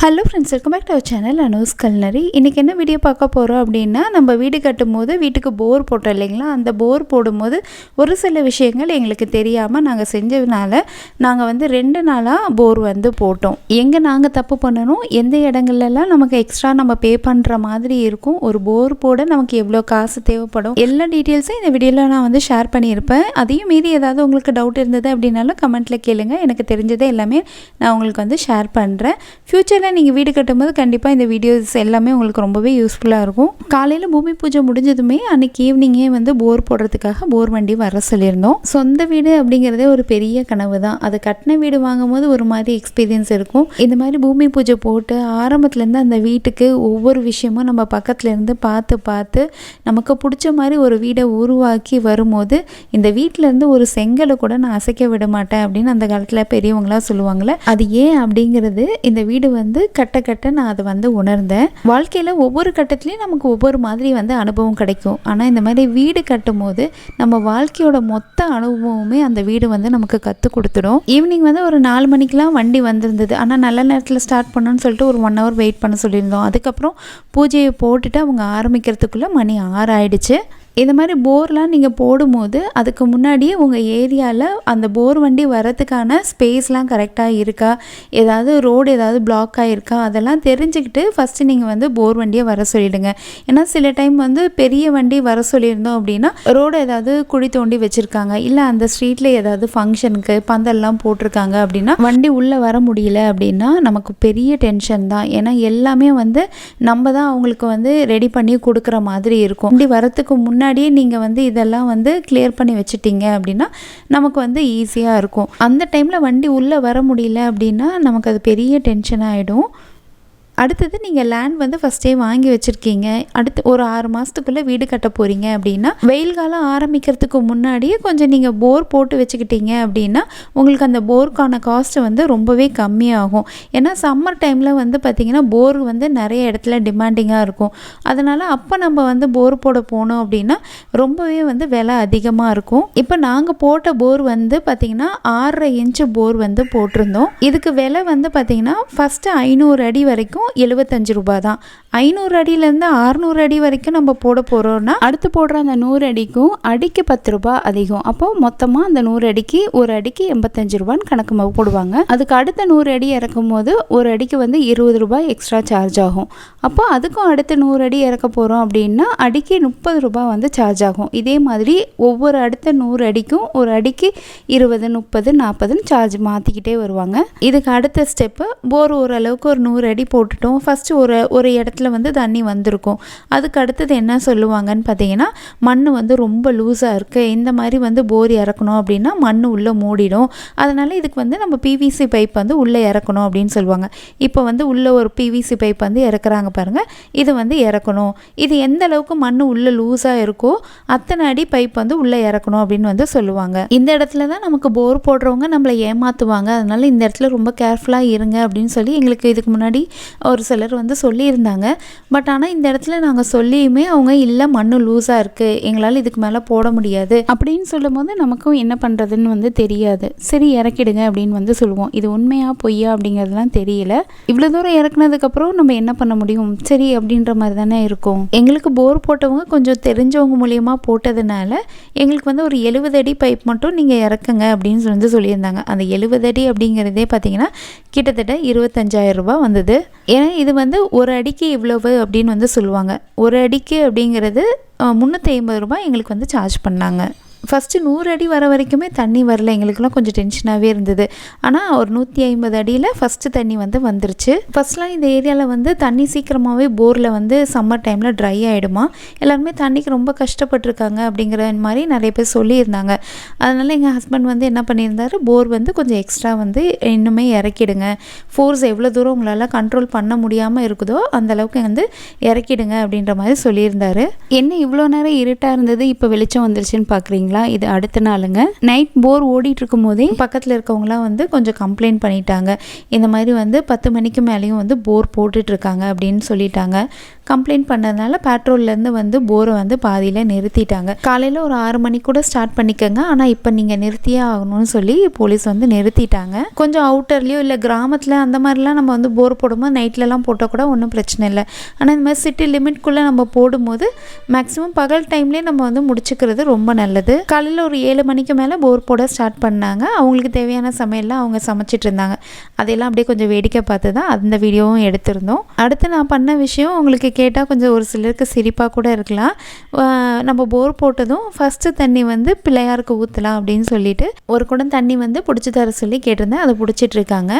Hello friends welcome back to our channel Anos culinary இன்றைக்கி என்ன video பார்க்க போகிறோம் அப்படின்னா நம்ம வீடு கட்டும் போது வீட்டுக்கு போர் போட்டோம் இல்லைங்களா? அந்த போர் போடும்போது ஒரு சில விஷயங்கள் எங்களுக்கு தெரியாமல் நாங்கள் செஞ்சதுனால நாங்கள் வந்து ரெண்டு நாளாக போர் வந்து போட்டோம். எங்கே நாங்கள் தப்பு பண்ணணும்? எந்த இடங்கள்லாம் நமக்கு எக்ஸ்ட்ரா நம்ம பே பண்ணுற மாதிரி இருக்கும்? ஒரு போர் போட நமக்கு எவ்வளோ காசு தேவைப்படும்? எல்லா டீட்டெயில்ஸும் இந்த வீடியோவில் நான் வந்து ஷேர் பண்ணியிருப்பேன். அதையும் மீறி ஏதாவது உங்களுக்கு டவுட் இருந்தது அப்படின்னாலும் கமெண்ட்டில் கேளுங்கள் எனக்கு தெரிஞ்சதை எல்லாமே நான் உங்களுக்கு வந்து ஷேர் பண்ணுறேன் ஃப்யூச்சரில் நீங்கள் வீடு கட்டும்போது கண்டிப்பாக இந்த வீடியோஸ் எல்லாமே உங்களுக்கு ரொம்பவே யூஸ்ஃபுல்லாக இருக்கும். காலையில் பூமி பூஜை முடிஞ்சதுமே அன்றைக்கி ஈவினிங்கே வந்து போர் போடுறதுக்காக போர் வண்டி வர சொல்லியிருந்தோம். சொந்த வீடு அப்படிங்கிறதே ஒரு பெரிய கனவு தான் அது கட்டின வீடு வாங்கும்போது ஒரு மாதிரி எக்ஸ்பீரியன்ஸ் இருக்கும். இந்த மாதிரி பூமி பூஜை போட்டு ஆரம்பத்துலேருந்து அந்த வீட்டுக்கு ஒவ்வொரு விஷயமும் நம்ம பக்கத்துலேருந்து பார்த்து பார்த்து நமக்கு பிடிச்ச மாதிரி ஒரு வீடை உருவாக்கி வரும்போது இந்த வீட்டிலேருந்து ஒரு செங்கலை கூட நான் அசைக்க விட மாட்டேன் அப்படின்னு அந்த காலத்தில் பெரியவங்களாம் சொல்லுவாங்களே அது ஏன் அப்படிங்கிறது இந்த வீடு வந்து கட்ட கட்ட நான் அதை வந்து உணர்ந்தேன். வாழ்க்கையில் ஒவ்வொரு கட்டத்துலேயும் நமக்கு ஒவ்வொரு மாதிரி வந்து அனுபவம் கிடைக்கும். ஆனால் இந்த மாதிரி வீடு கட்டும் போது நம்ம வாழ்க்கையோட மொத்த அனுபவமுமே அந்த வீடு வந்து நமக்கு கற்றுக் கொடுத்துடும். ஈவினிங் வந்து ஒரு நாலு மணிக்கெலாம் வண்டி வந்திருந்தது. ஆனால் நல்ல நேரத்தில் ஸ்டார்ட் பண்ணணும்னு சொல்லிட்டு ஒரு ஒன் ஹவர் வெயிட் பண்ண சொல்லியிருந்தோம். அதுக்கப்புறம் பூஜையை போட்டுட்டு அவங்க ஆரம்பிக்கிறதுக்குள்ளே மணி ஆறு ஆயிடுச்சு. இந்த மாதிரி போர்லாம் நீங்கள் போடும்போது அதுக்கு முன்னாடியே உங்கள் ஏரியாவில் அந்த போர் வண்டி வரத்துக்கான ஸ்பேஸ்லாம் கரெக்டாக இருக்கா? ஏதாவது ரோடு ஏதாவது பிளாக் ஆகிருக்கா அதெல்லாம் தெரிஞ்சுக்கிட்டு ஃபஸ்ட்டு நீங்கள் வந்து போர் வண்டியை வர சொல்லிவிடுங்க ஏன்னா சில டைம் வந்து பெரிய வண்டி வர சொல்லியிருந்தோம் அப்படின்னா ரோடு ஏதாவது குழி தோண்டி வச்சுருக்காங்க. இல்லை அந்த ஸ்ட்ரீட்டில் ஏதாவது ஃபங்க்ஷனுக்கு பந்தல்லாம் போட்டிருக்காங்க அப்படின்னா வண்டி உள்ளே வர முடியல அப்படின்னா நமக்கு பெரிய டென்ஷன் தான். ஏன்னா எல்லாமே வந்து நம்ம தான் அவங்களுக்கு வந்து ரெடி பண்ணி கொடுக்குற மாதிரி இருக்கும். வண்டி வரத்துக்கு முன்னாடி முன்னாடியே நீங்கள் வந்து இதெல்லாம் வந்து கிளியர் பண்ணி வச்சுட்டீங்க அப்படின்னா நமக்கு வந்து ஈஸியாக இருக்கும். அந்த டைமில் வண்டி உள்ளே வர முடியல அப்படின்னா நமக்கு அது பெரிய டென்ஷன் ஆகிடும் அடுத்தது நீங்கள் லேண்ட் வந்து ஃபஸ்ட்டே வாங்கி வச்சுருக்கீங்க. அடுத்து ஒரு ஆறு மாதத்துக்குள்ளே வீடு கட்ட போகிறீங்க அப்படின்னா வெயில் காலம் ஆரம்பிக்கிறதுக்கு முன்னாடியே கொஞ்சம் நீங்கள் போர் போட்டு வச்சுக்கிட்டீங்க அப்படின்னா உங்களுக்கு அந்த போருக்கான காஸ்ட்டு வந்து ரொம்பவே கம்மியாகும். ஏன்னா சம்மர் டைமில் வந்து பார்த்திங்கன்னா போர் வந்து நிறைய இடத்துல டிமாண்டிங்காக இருக்கும். அதனால் அப்போ நம்ம வந்து போர் போட போனோம் அப்படின்னா ரொம்பவே வந்து விலை அதிகமாக இருக்கும். இப்போ நாங்கள் போட்ட போர் வந்து பார்த்திங்கன்னா ஆறரை இன்ச்சு போர் வந்து போட்டிருந்தோம். இதுக்கு விலை வந்து பார்த்திங்கன்னா ஃபஸ்ட்டு ஐநூறு அடி வரைக்கும் எழுபத்தஞ்சு ரூபாய் தான் ஐநூறு அடியிலேருந்து அறுநூறு அடி வரைக்கும் நம்ம போட போகிறோன்னா அடுத்து போடுற அந்த நூறு அடிக்கும் அடிக்கு பத்து ரூபாய் அதிகம். அப்போது மொத்தமாக அந்த நூறு அடிக்கு ஒரு அடிக்கு எண்பத்தஞ்சு ரூபான்னு கணக்கு போடுவாங்க. அதுக்கு அடுத்த நூறு அடி இறக்கும் போது ஒரு அடிக்கு வந்து இருபது ரூபாய் எக்ஸ்ட்ரா சார்ஜ் ஆகும். அப்போ அதுக்கும் அடுத்து நூறு அடி இறக்க போகிறோம் அப்படின்னா அடிக்கு முப்பது ரூபாய் வந்து சார்ஜ் ஆகும். இதே மாதிரி ஒவ்வொரு அடுத்த நூறு அடிக்கும் ஒரு அடிக்கு இருபது முப்பது நாற்பதுன்னு சார்ஜ் மாற்றிக்கிட்டே வருவாங்க. இதுக்கு அடுத்த ஸ்டெப்பு போர் ஓரளவுக்கு ஒரு நூறு அடி போட்டுட்டோம் ஃபஸ்ட்டு ஒரு ஒரு இடத்துல வந்து தண்ணி வந்திருக்கும். அதுக்கு அடுத்தது என்ன சொல்லுவாங்கன்னு பார்த்தீங்கன்னா மண் வந்து ரொம்ப லூஸாக இருக்குது இந்த மாதிரி வந்து போர் இறக்கணும் அப்படின்னா மண் உள்ளே மூடிடும். அதனால் இதுக்கு வந்து நம்ம பிவிசி பைப் வந்து உள்ளே இறக்கணும் அப்படின்னு சொல்லுவாங்க. இப்போ வந்து உள்ளே ஒரு பிவிசி பைப் வந்து இறக்குறாங்க பாருங்கள் இது வந்து இறக்கணும். இது எந்த அளவுக்கு மண் உள்ளே லூஸாக இருக்கோ அத்தனை அடி பைப் வந்து உள்ளே இறக்கணும் அப்படின்னு வந்து சொல்லுவாங்க. இந்த இடத்துல தான் நமக்கு போர் போடுறவங்க நம்மளை ஏமாற்றுவாங்க அதனால் இந்த இடத்துல ரொம்ப கேர்ஃபுல்லாக இருங்க அப்படின்னு சொல்லி எங்களுக்கு இதுக்கு முன்னாடி ஒரு சிலர் வந்து சொல்லியிருந்தாங்க. பட் ஆனால் இந்த இடத்துல நாங்கள் சொல்லியுமே அவங்க இல்லை மண் லூஸாக இருக்குது எங்களால் இதுக்கு மேலே போட முடியாது. அப்படின்னு சொல்லும்போது நமக்கும் என்ன பண்ணுறதுன்னு வந்து தெரியாது. சரி இறக்கிடுங்க அப்படின்னு வந்து சொல்லுவோம். இது உண்மையா பொய்யா? அப்படிங்கிறதுலாம் தெரியல. இவ்வளோ தூரம் இறக்குனதுக்கப்புறம் நம்ம என்ன பண்ண முடியும்? சரி அப்படின்ற மாதிரி தானே இருக்கும். எங்களுக்கு போர் போட்டவங்க கொஞ்சம் தெரிஞ்சவங்க மூலியமாக போட்டதுனால எங்களுக்கு வந்து ஒரு எழுபது அடி பைப் மட்டும் நீங்கள் இறக்குங்க அப்படின்னு வந்து சொல்லியிருந்தாங்க. அந்த எழுபது அடி அப்படிங்கிறதே பார்த்தீங்கன்னா கிட்டத்தட்ட இருபத்தஞ்சாயிரம் ரூபா வந்தது. ஏன்னா இது வந்து ஒரு அடிக்கு இவ்வளவு அப்படின்னு வந்து சொல்லுவாங்க. ஒரு அடிக்கு அப்படிங்கிறது முந்நூற்றி ஐம்பது ரூபாய் எங்களுக்கு வந்து சார்ஜ் பண்ணாங்க. ஃபஸ்ட்டு நூறு அடி வர வரைக்குமே தண்ணி வரல. எங்களுக்குலாம் கொஞ்சம் டென்ஷனாகவே இருந்தது. ஆனால் ஒரு நூற்றி ஐம்பது அடியில் ஃபஸ்ட்டு தண்ணி வந்து வந்துருச்சு. ஃபஸ்ட்லாம் இந்த ஏரியாவில் வந்து தண்ணி சீக்கிரமாகவே போரில் வந்து சம்மர் டைமில் ட்ரை ஆகிடுமா எல்லாருமே தண்ணிக்கு ரொம்ப கஷ்டப்பட்டிருக்காங்க அப்படிங்கிற மாதிரி நிறைய பேர் சொல்லியிருந்தாங்க. அதனால் எங்கள் ஹஸ்பண்ட் வந்து என்ன பண்ணியிருந்தார்? போர் வந்து கொஞ்சம் எக்ஸ்ட்ரா வந்து இன்னுமே இறக்கிடுங்க. ஃபோர்ஸ் எவ்வளோ தூரம் உங்களால் கண்ட்ரோல் பண்ண முடியாமல் இருக்குதோ அந்த அளவுக்கு வந்து இறக்கிடுங்க அப்படின்ற மாதிரி சொல்லியிருந்தார். என்ன இவ்வளோ நேரம் இருட்டாக இருந்தது? இப்போ வெளிச்சம் வந்துருச்சுன்னு பார்க்குறீங்களா பார்த்தீங்களா இது அடுத்த நாளுங்க. நைட் போர் ஓடிட்டு இருக்கும் போதே பக்கத்தில் இருக்கவங்களாம் வந்து கொஞ்சம் கம்ப்ளைண்ட் பண்ணிட்டாங்க. இந்த மாதிரி வந்து பத்து மணிக்கு மேலேயும் வந்து போர் போட்டுட்ருக்காங்க அப்படின்னு சொல்லிட்டாங்க. கம்ப்ளைண்ட் பண்ணதுனால பெட்ரோல்லேருந்து வந்து போரை வந்து பாதியில் நிறுத்திட்டாங்க. காலையில் ஒரு ஆறு மணி கூட ஸ்டார்ட் பண்ணிக்கோங்க. ஆனால் இப்போ நீங்கள் நிறுத்தியே ஆகணும்னு சொல்லி போலீஸ் வந்து நிறுத்திட்டாங்க. கொஞ்சம் அவுட்டர்லேயோ இல்லை கிராமத்தில் அந்த மாதிரிலாம் நம்ம வந்து போர் போடும்போது நைட்லலாம் போட்டால் கூட ஒன்றும் பிரச்சனை இல்லை. ஆனால் இந்த மாதிரி சிட்டி லிமிட்குள்ளே நம்ம போடும்போது மேக்ஸிமம் பகல் டைம்லேயே நம்ம வந்து முடிச்சுக்கிறது ரொம்ப நல்லது. காலையில் ஒரு ஏழு மணிக்கு மேலே போர் போட ஸ்டார்ட் பண்ணாங்க. அவங்களுக்கு தேவையான சமையல்லாம் அவங்க சமைச்சிட்டு இருந்தாங்க. அதையெல்லாம் அப்படியே கொஞ்சம் வேடிக்கை பார்த்து தான் அந்த வீடியோவும் எடுத்திருந்தோம். அடுத்து நான் பண்ண விஷயம் உங்களுக்கு கேட்டால் கொஞ்சம் ஒரு சிலருக்கு சிரிப்பாக கூட இருக்கலாம். நம்ம போர் போட்டதும் ஃபஸ்ட்டு தண்ணி வந்து பிள்ளையாருக்கு ஊற்றலாம் அப்படின்னு சொல்லிட்டு ஒரு குடம் தண்ணி வந்து பிடிச்சி தர சொல்லி கேட்டிருந்தேன். அதை பிடிச்சிட்ருக்காங்க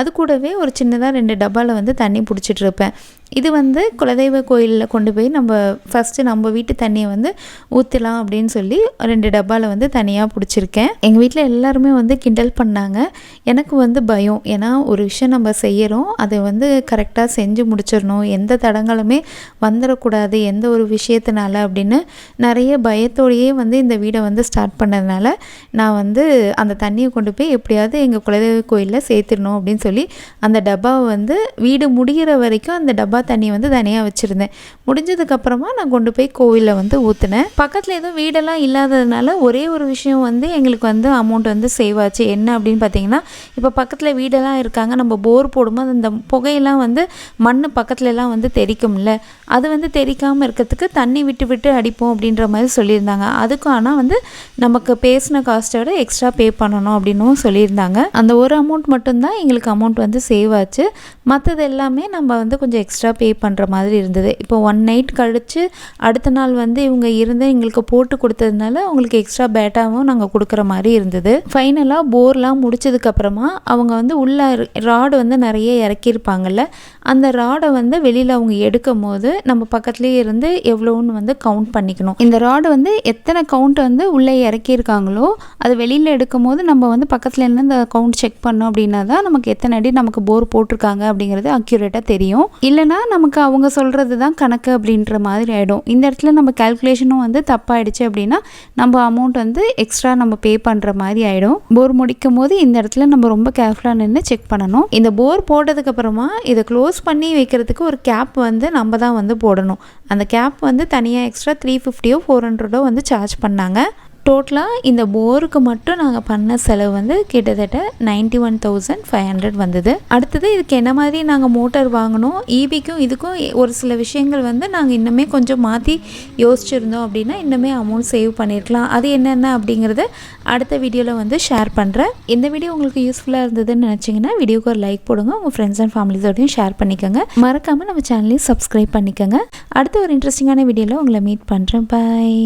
அது கூடவே ஒரு சின்னதாக ரெண்டு டப்பாவில் வந்து தண்ணி பிடிச்சிட்ருப்பேன் இது வந்து குலதெய்வ கோயிலில் கொண்டு போய் நம்ம ஃபஸ்ட்டு நம்ம வீட்டு தண்ணியை வந்து ஊற்றலாம் அப்படின்னு சொல்லி ரெண்டு டப்பாவில் வந்து தனியாக பிடிச்சிருக்கேன். எங்கள் வீட்டில் எல்லாருமே வந்து கிண்டல் பண்ணாங்க. எனக்கு வந்து பயம். ஏன்னா ஒரு விஷயம் நம்ம செய்கிறோம் அதை வந்து கரெக்டாக செஞ்சு முடிச்சிடணும். எந்த தடங்களுமே வந்துடக்கூடாது. எந்த ஒரு விஷயத்தினால அப்படின்னு நிறைய பயத்தோடையே வந்து இந்த வீடை வந்து ஸ்டார்ட் பண்ணதுனால நான் வந்து அந்த தண்ணியை கொண்டு போய் எப்படியாவது எங்கள் குலதெய்வ கோயிலில் சேர்த்துடணும் அப்படின்னு சொல்லி அந்த டப்பாவை வந்து வீடு முடிகிற வரைக்கும் அந்த டப்பா தண்ணி வந்து தனியாக வச்சுருந்தேன். முடிஞ்சதுக்கப்புறமா நான் கொண்டு போய் கோவிலில் வந்து ஊற்றினேன் பக்கத்தில் எதுவும் வீடெல்லாம் இல்லாததுனால ஒரே ஒரு விஷயம் வந்து எங்களுக்கு வந்து அமௌண்ட் வந்து சேவ் ஆச்சு. என்ன அப்படின்னு பார்த்தீங்கன்னா இப்போ பக்கத்தில் வீடெல்லாம் இருக்காங்க. நம்ம போர் போடும்போது அந்த புகையெல்லாம் வந்து மண் பக்கத்துலலாம் வந்து தெரிக்கும்ல. அது வந்து தெரிக்காமல் இருக்கிறதுக்கு தண்ணி விட்டு விட்டு அடிப்போம் அப்படின்ற மாதிரி சொல்லியிருந்தாங்க. அதுக்கும் ஆனால் வந்து நமக்கு பேசின காஸ்ட்டை விட எக்ஸ்ட்ரா பே பண்ணணும் அப்படின்னும் சொல்லியிருந்தாங்க. அந்த ஒரு அமௌண்ட் மட்டும்தான் எங்களுக்கு அமௌண்ட் வந்து சேவ் ஆச்சு. மற்றது எல்லாமே நம்ம வந்து கொஞ்சம் எக்ஸ்ட்ரா பே பண்ணுற மாதிரி இருந்தது. இப்போ ஒன் நைட் கழித்து அடுத்த நாள் வந்து இவங்க இருந்து எங்களுக்கு போட்டு கொடுத்ததுனால அவங்களுக்கு எக்ஸ்ட்ரா பேட்டாவும் நாங்கள் கொடுக்குற மாதிரி இருந்தது. ஃபைனலாக போர்லாம் முடிச்சதுக்கப்புறமா அவங்க வந்து உள்ள ராடு வந்து நிறைய இறக்கியிருப்பாங்கல்ல அந்த ராடை வந்து வெளியில் அவங்க எடுக்கும் போது நம்ம பக்கத்துலேயே இருந்து எவ்வளோன்னு வந்து கவுண்ட் பண்ணிக்கணும். இந்த ராடு வந்து எத்தனை கவுண்ட் வந்து உள்ளே இறக்கியிருக்காங்களோ அது வெளியில் எடுக்கும் போது நம்ம வந்து பக்கத்தில் இருந்து அந்த கவுண்ட் செக் பண்ணோம் அப்படின்னா தான் நமக்கு எத்தனை அடி நமக்கு போர் போட்டிருக்காங்க அப்படிங்கிறது அக்யூரேட்டாக தெரியும். இல்லைனா நமக்கு அவங்க சொல்கிறது தான் கணக்கு அப்படின்ற மாதிரி ஆகிடும் இந்த இடத்துல நம்ம கால்குலேஷனும் வந்து தப்பாயிடுச்சு அப்படின்னா நம்ம அமௌண்ட் வந்து எக்ஸ்ட்ரா நம்ம பே பண்ணுற மாதிரி ஆகிடும் போர் முடிக்கும் போது இந்த இடத்துல நம்ம ரொம்ப கேர்ஃபுல்லாக நின்று செக் பண்ணணும். இந்த போர் போட்டதுக்கப்புறமா இதை க்ளோஸ் பண்ணி வைக்கிறதுக்கு ஒரு கேப் வந்து நம்ம தான் வந்து போடணும். அந்த கேப் வந்து தனியாக எக்ஸ்ட்ரா த்ரீ ஃபிஃப்டியோ ஃபோர் ஹண்ட்ரடோ வந்து சார்ஜ் பண்ணாங்க. டோட்டலாக இந்த போருக்கு மட்டும் நாங்கள் பண்ண செலவு வந்து கிட்டத்தட்ட ninety one thousand five hundred வந்தது. அடுத்தது இதுக்கு என்ன மாதிரி நாங்கள் மோட்டார் வாங்கினோம் ஈபிக்கும் இதுக்கும் ஒரு சில விஷயங்கள் வந்து நாங்கள் இன்னுமே கொஞ்சம் மாற்றி யோசிச்சிருந்தோம் அப்படின்னா இன்னுமே அமௌண்ட் சேவ் பண்ணியிருக்கலாம் அது என்னென்ன அப்படிங்கிறத அடுத்த வீடியோவில் வந்து ஷேர் பண்ணுறேன் இந்த வீடியோ உங்களுக்கு யூஸ்ஃபுல்லாக இருந்ததுன்னு நினச்சிங்கன்னா வீடியோக்கு ஒரு லைக் போடுங்க உங்கள் ஃப்ரெண்ட்ஸ் அண்ட் ஃபேமிலிஸோடையும் ஷேர் பண்ணிக்கோங்க. மறக்காமல் நம்ம சேனலையும் சப்ஸ்கிரைப் பண்ணிக்கோங்க. அடுத்த ஒரு இன்ட்ரெஸ்டிங்கான வீடியோவில் உங்களை மீட் பண்ணுறேன் பாய்